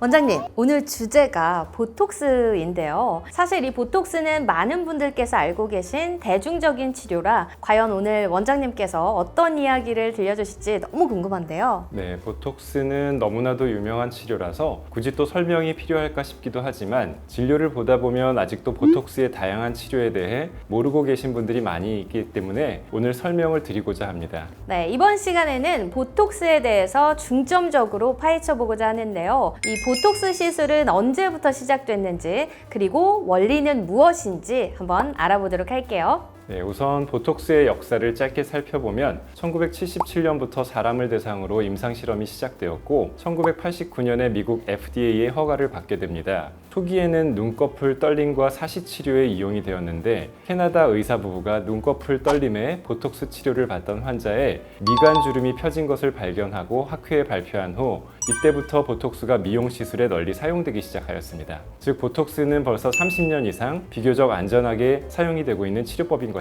원장님, 오늘 주제가 보톡스인데요. 사실 이 보톡스는 많은 분들께서 알고 계신 대중적인 치료라 과연 오늘 원장님께서 어떤 이야기를 들려주실지 너무 궁금한데요. 네, 보톡스는 너무나도 유명한 치료라서 굳이 또 설명이 필요할까 싶기도 하지만 진료를 보다 보면 아직도 보톡스의 다양한 치료에 대해 모르고 계신 분들이 많이 있기 때문에 오늘 설명을 드리고자 합니다. 네, 이번 시간에는 보톡스에 대해서 중점적으로 파헤쳐 보고자 하는데요. 이 보톡스 시술은 언제부터 시작됐는지 그리고 원리는 무엇인지 한번 알아보도록 할게요. 네, 우선 보톡스의 역사를 짧게 살펴보면 1977년부터 사람을 대상으로 임상 실험이 시작되었고 1989년에 미국 FDA의 허가를 받게 됩니다. 초기에는 눈꺼풀 떨림과 사시 치료에 이용이 되었는데 캐나다 의사 부부가 눈꺼풀 떨림에 보톡스 치료를 받던 환자의 미간 주름이 펴진 것을 발견하고 학회에 발표한 후 이때부터 보톡스가 미용 시술에 널리 사용되기 시작하였습니다. 즉 보톡스는 벌써 30년 이상 비교적 안전하게 사용이 되고 있는 치료법인 것입니다.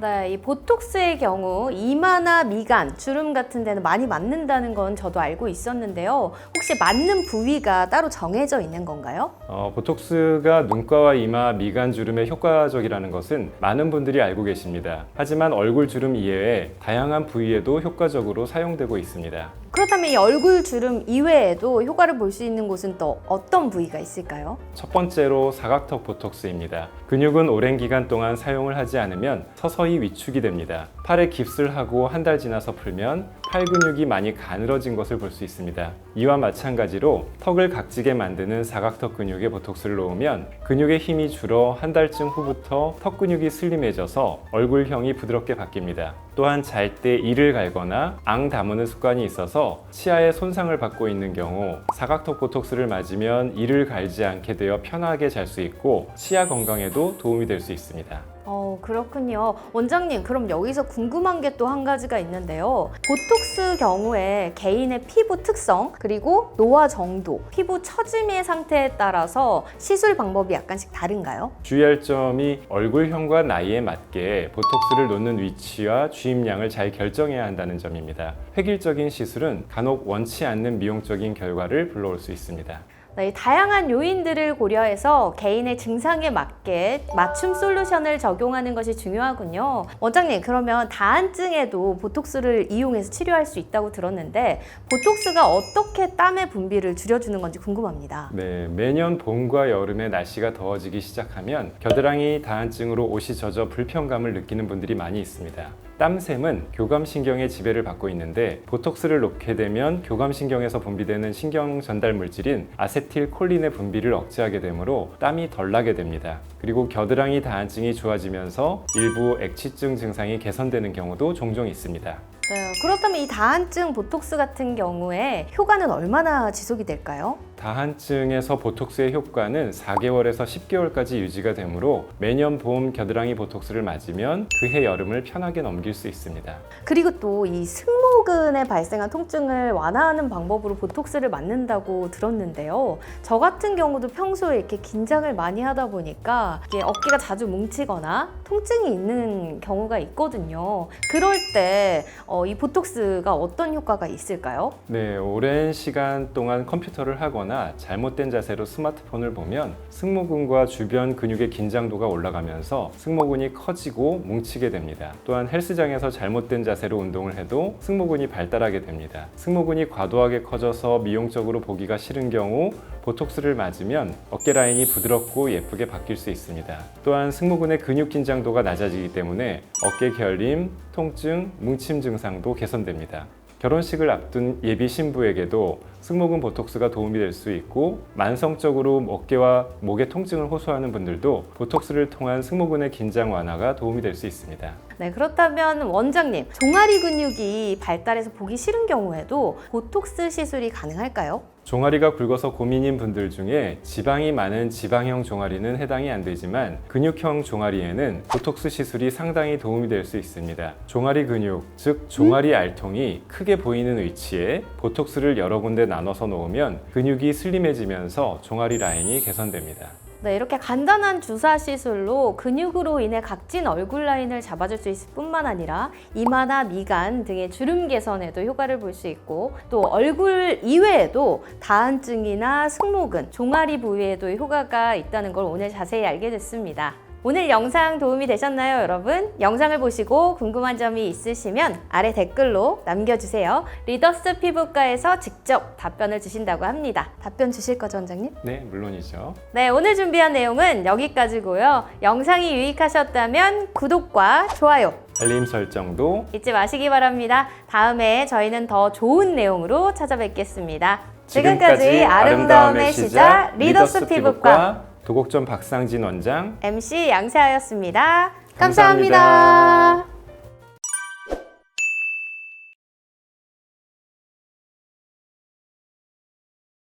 네, 이 보톡스의 경우 이마나 미간, 주름 같은 데는 많이 맞는다는 건 저도 알고 있었는데요. 혹시 맞는 부위가 따로 정해져 있는 건가요? 어, 보톡스가 눈가와 이마, 미간 주름에 효과적이라는 것은 많은 분들이 알고 계십니다. 하지만 얼굴 주름 이외에 다양한 부위에도 효과적으로 사용되고 있습니다. 그렇다면 이 얼굴 주름 이외에도 효과를 볼 수 있는 곳은 또 어떤 부위가 있을까요? 첫 번째로 사각턱 보톡스입니다. 근육은 오랜 기간 동안 사용을 하지 않으면 서서히 위축이 됩니다. 팔에 깁스를 하고 한 달 지나서 풀면 팔 근육이 많이 가늘어진 것을 볼 수 있습니다. 이와 마찬가지로 턱을 각지게 만드는 사각턱 근육에 보톡스를 놓으면 근육의 힘이 줄어 한 달쯤 후부터 턱 근육이 슬림해져서 얼굴형이 부드럽게 바뀝니다. 또한 잘 때 이를 갈거나 앙 다무는 습관이 있어서 치아에 손상을 받고 있는 경우 사각턱 보톡스를 맞으면 이를 갈지 않게 되어 편하게 잘 수 있고 치아 건강에도 도움이 될 수 있습니다. 어, 그렇군요. 원장님, 그럼 여기서 궁금한 게 또 한 가지가 있는데요. 보톡스 경우에 개인의 피부 특성, 그리고 노화 정도, 피부 처짐의 상태에 따라서 시술 방법이 약간씩 다른가요? 주의할 점이 얼굴형과 나이에 맞게 보톡스를 놓는 위치와 주입량을 잘 결정해야 한다는 점입니다. 획일적인 시술은 간혹 원치 않는 미용적인 결과를 불러올 수 있습니다. 네, 이 다양한 요인들을 고려해서 개인의 증상에 맞게 맞춤 솔루션을 적용하는 것이 중요하군요. 원장님, 그러면 다한증에도 보톡스를 이용해서 치료할 수 있다고 들었는데 보톡스가 어떻게 땀의 분비를 줄여주는 건지 궁금합니다. 네, 매년 봄과 여름에 날씨가 더워지기 시작하면 겨드랑이 다한증으로 옷이 젖어 불편감을 느끼는 분들이 많이 있습니다. 땀샘은 교감신경의 지배를 받고 있는데 보톡스를 놓게 되면 교감신경에서 분비되는 신경 전달 물질인 아세 틸콜린의 분비를 억제하게 되므로 땀이 덜 나게 됩니다. 그리고 겨드랑이 다한증이 좋아지면서 일부 액취증 증상이 개선되는 경우도 종종 있습니다. 네, 그렇다면 이 다한증 보톡스 같은 경우에 효과는 얼마나 지속이 될까요? 다한증에서 보톡스의 효과는 4개월에서 10개월까지 유지가 되므로 매년 봄 겨드랑이 보톡스를 맞으면 그해 여름을 편하게 넘길 수 있습니다. 그리고 또 이 승모근에 발생한 통증을 완화하는 방법으로 보톡스를 맞는다고 들었는데요. 저 같은 경우도 평소에 이렇게 긴장을 많이 하다 보니까 이게 어깨가 자주 뭉치거나 통증이 있는 경우가 있거든요. 그럴 때 어, 이 보톡스가 어떤 효과가 있을까요? 네, 오랜 시간 동안 컴퓨터를 하거나 잘못된 자세로 스마트폰을 보면 승모근과 주변 근육의 긴장도가 올라가면서 승모근이 커지고 뭉치게 됩니다. 또한 헬스장에서 잘못된 자세로 운동을 해도 승모근이 발달하게 됩니다. 승모근이 과도하게 커져서 미용적으로 보기가 싫은 경우 보톡스를 맞으면 어깨 라인이 부드럽고 예쁘게 바뀔 수 있습니다. 또한 승모근의 근육 긴장도가 낮아지기 때문에 어깨 결림, 통증, 뭉침 증상도 개선됩니다. 결혼식을 앞둔 예비 신부에게도 승모근 보톡스가 도움이 될 수 있고 만성적으로 어깨와 목의 통증을 호소하는 분들도 보톡스를 통한 승모근의 긴장 완화가 도움이 될 수 있습니다. 네, 그렇다면 원장님, 종아리 근육이 발달해서 보기 싫은 경우에도 보톡스 시술이 가능할까요? 종아리가 굵어서 고민인 분들 중에 지방이 많은 지방형 종아리는 해당이 안 되지만 근육형 종아리에는 보톡스 시술이 상당히 도움이 될 수 있습니다. 종아리 근육, 즉 종아리 알통이 크게 보이는 위치에 보톡스를 여러 군데 나눠서 놓으면 근육이 슬림해지면서 종아리 라인이 개선됩니다. 네, 이렇게 간단한 주사 시술로 근육으로 인해 각진 얼굴 라인을 잡아줄 수 있을 뿐만 아니라 이마나 미간 등의 주름 개선에도 효과를 볼 수 있고 또 얼굴 이외에도 다한증이나 승모근, 종아리 부위에도 효과가 있다는 걸 오늘 자세히 알게 됐습니다. 오늘 영상 도움이 되셨나요, 여러분? 영상을 보시고 궁금한 점이 있으시면 아래 댓글로 남겨주세요. 리더스 피부과에서 직접 답변을 주신다고 합니다. 답변 주실 거죠, 원장님? 네, 물론이죠. 네, 오늘 준비한 내용은 여기까지고요. 영상이 유익하셨다면 구독과 좋아요 알림 설정도 잊지 마시기 바랍니다. 다음에 저희는 더 좋은 내용으로 찾아뵙겠습니다. 지금까지 아름다움의 시작 리더스 피부과 도곡점 박상진 원장 MC 양세아였습니다 감사합니다. 감사합니다.